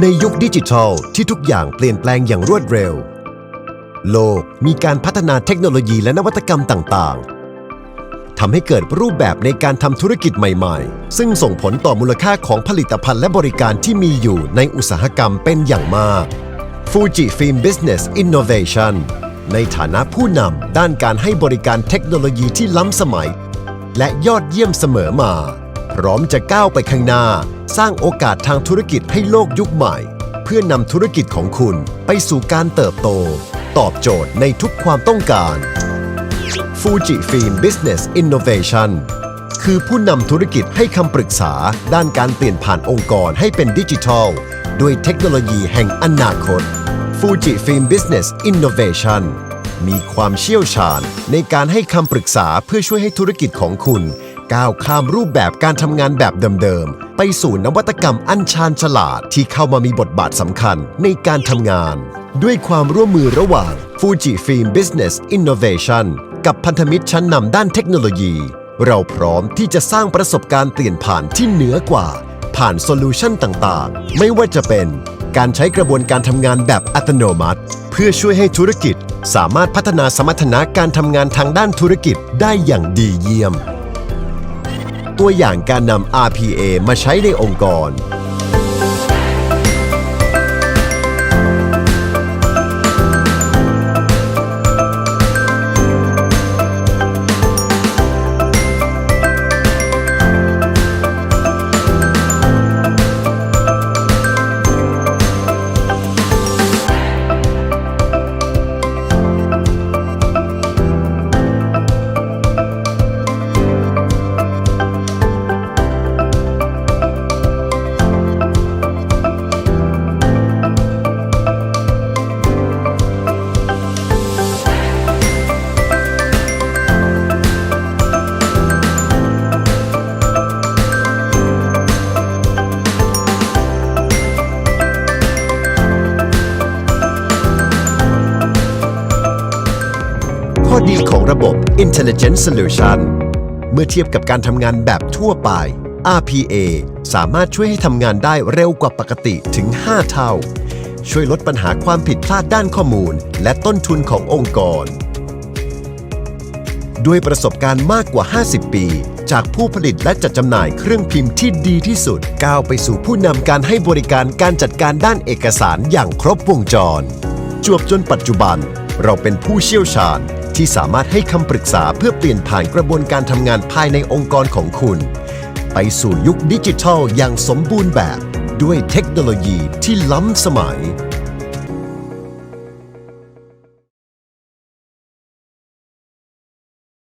ในยุคดิจิทัลที่ทุกอย่างเปลี่ยนแปลงอย่างรวดเร็ว โลกมีการพัฒนาเทคโนโลยีและนวัตกรรมต่างๆทำให้เกิดรูปแบบในการทำธุรกิจใหม่ๆ ซึ่งส่งผลต่อมูลค่าของผลิตภัณฑ์และบริการที่มีอยู่ในอุตสาหกรรมเป็นอย่างมาก Fuji Film Business Innovation ในฐานะผู้นำด้านการให้บริการเทคโนโลยีที่ล้ำสมัย และยอดเยี่ยมเสมอมา พร้อมจะก้าวไปข้างหน้า สร้างโอกาสทางธุรกิจให้โลกยุคใหม่ เพื่อนำธุรกิจของคุณไปสู่การเติบโต ตอบโจทย์ในทุกความต้องการ Fuji Film Business Innovation คือผู้นำธุรกิจให้คำปรึกษาด้านการเปลี่ยนผ่านองค์กรให้เป็นดิจิทัล ด้วยเทคโนโลยีแห่งอนาคต Fuji Film Business Innovation มีความเชี่ยวชาญในการให้คำปรึกษาเพื่อช่วยให้ธุรกิจของคุณ ก้าวข้ามรูปแบบการทำงานแบบเดิมๆ ไปสู่นวัตกรรมอันชาญฉลาดที่เข้ามามีบทบาทสำคัญในการทำงาน ด้วยความร่วมมือระหว่าง Fuji Film Business Innovation กับพันธมิตรชั้นนำด้านเทคโนโลยี เราพร้อมที่จะสร้างประสบการณ์เปลี่ยนผ่านที่เหนือกว่า ผ่านโซลูชันต่างๆ ไม่ว่าจะเป็นการใช้กระบวนการทำงานแบบอัตโนมัติ เพื่อช่วยให้ธุรกิจ สามารถพัฒนาสมรรถนะการทำงานทางด้านธุรกิจได้อย่างดีเยี่ยม ตัวอย่างการนำ RPA มาใช้ในองค์กร ข้อดีของระบบ Intelligent Solution เมื่อเทียบกับการทำงานแบบทั่วไป RPA สามารถช่วยให้ทำงานได้เร็วกว่าปกติถึง 5 เท่า ช่วยลดปัญหาความผิดพลาดด้านข้อมูล และต้นทุนขององค์กร ด้วยประสบการณ์มากกว่า 50 ปี จากผู้ผลิตและจัดจำหน่ายเครื่องพิมพ์ที่ดีที่สุด ก้าวไปสู่ผู้นำการให้บริการการจัดการด้านเอกสารอย่างครบวงจร จวบจนปัจจุบัน เราเป็นผู้เชี่ยวชาญ ที่สามารถให้คำปรึกษาเพื่อเปลี่ยนผ่านกระบวนการทำงานภายในองค์กรของคุณ ไปสู่ยุคดิจิทัลอย่างสมบูรณ์แบบ ด้วยเทคโนโลยีที่ล้ำสมัย